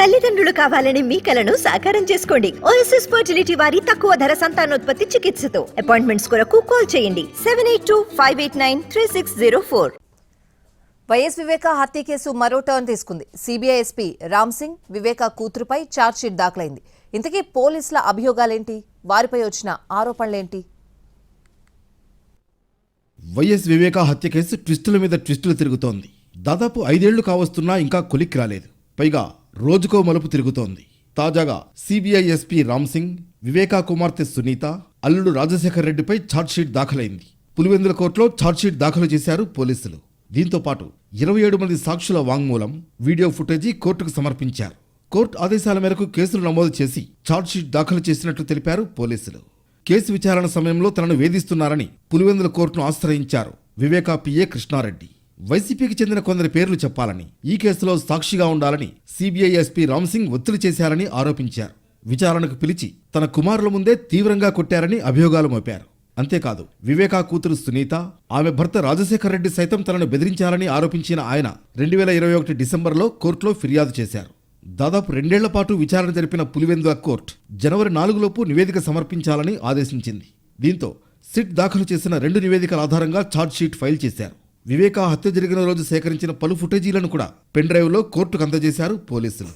తల్లిదండ్రులు కావాలని మీ కలను సాకారం చేసుకోండి. ఓఎస్ఎస్ ఫర్టిలిటీ వారి తక్కువ ధర సంతానోత్పత్తి చికిత్సతో. అపాయింట్మెంట్స్ కొరకు కాల్ చేయండి. Seven eight two five eight nine three six zero four YS Viveka హత్య కేసు మరో టర్న్ తీసుకుంది. సిబిఐ ఎస్పీ రామ్ సింగ్ వివేక కూతురుపై ఛార్జ్షీట్ దాఖలైంది. ఇంతకీ పోలీసుల అభియోగాలేంటి? వారిపై వచ్చిన ఆరోపణలేంటి? వైఎస్ వివేక హత్య కేసు ట్విస్టుల మీద ట్విస్టులు తిరుగుతోంది. దాదాపు ఐదేళ్ళు కావస్తున్నా ఇంకా కొలిక్కి రాలేదు. పైగా రోజుకో మలుపు తిరుగుతోంది. తాజాగా సిబిఐ ఎస్పీ రామ్ సింగ్ వివేకా కుమార్తె సునీత అల్లుడు రాజశేఖర్ రెడ్డిపై ఛార్జ్షీట్ దాఖలైంది. పులివెందుల కోర్టులో ఛార్జ్షీట్ దాఖలు చేశారు పోలీసులు. దీంతో పాటు ఇరవై ఏడు మంది సాక్షుల వాంగ్మూలం వీడియో ఫుటేజీ కోర్టుకు సమర్పించారు. కోర్టు ఆదేశాల మేరకు కేసులు నమోదు చేసి ఛార్జ్షీట్ దాఖలు చేసినట్లు తెలిపారు పోలీసులు. కేసు విచారణ సమయంలో తనను వేధిస్తున్నారని పులివెందుల కోర్టును ఆశ్రయించారు వివేకా పిఏ కృష్ణారెడ్డి. వైసీపీకి చెందిన కొందరి పేర్లు చెప్పాలని ఈ కేసులో సాక్షిగా ఉండాలని సిబిఐ ఎస్పీ రామ్సింగ్ ఒత్తిడి చేశారని ఆరోపించారు. విచారణకు పిలిచి తన కుమారుల ముందే తీవ్రంగా కొట్టారని అభియోగాలు మోపారు. అంతేకాదు వివేకా కూతురు సునీత ఆమె భర్త రాజశేఖర్ రెడ్డి సైతం తనను బెదిరించారని ఆరోపించిన ఆయన రెండు వేల ఇరవై ఒకటి డిసెంబర్లో కోర్టులో ఫిర్యాదు చేశారు. దాదాపు రెండేళ్ళ పాటు విచారణ జరిపిన పులివెందుల కోర్టు జనవరి నాలుగులోపు నివేదిక సమర్పించాలని ఆదేశించింది. దీంతో సిట్ దాఖలు చేసిన రెండు నివేదికల ఆధారంగా ఛార్జ్షీట్ ఫైల్ చేశారు. వివేకా హత్య జరిగిన రోజు సేకరించిన పలు ఫుటేజీలను కూడా పెన్ డ్రైవ్లో కోర్టుకు అందజేశారు పోలీసులు.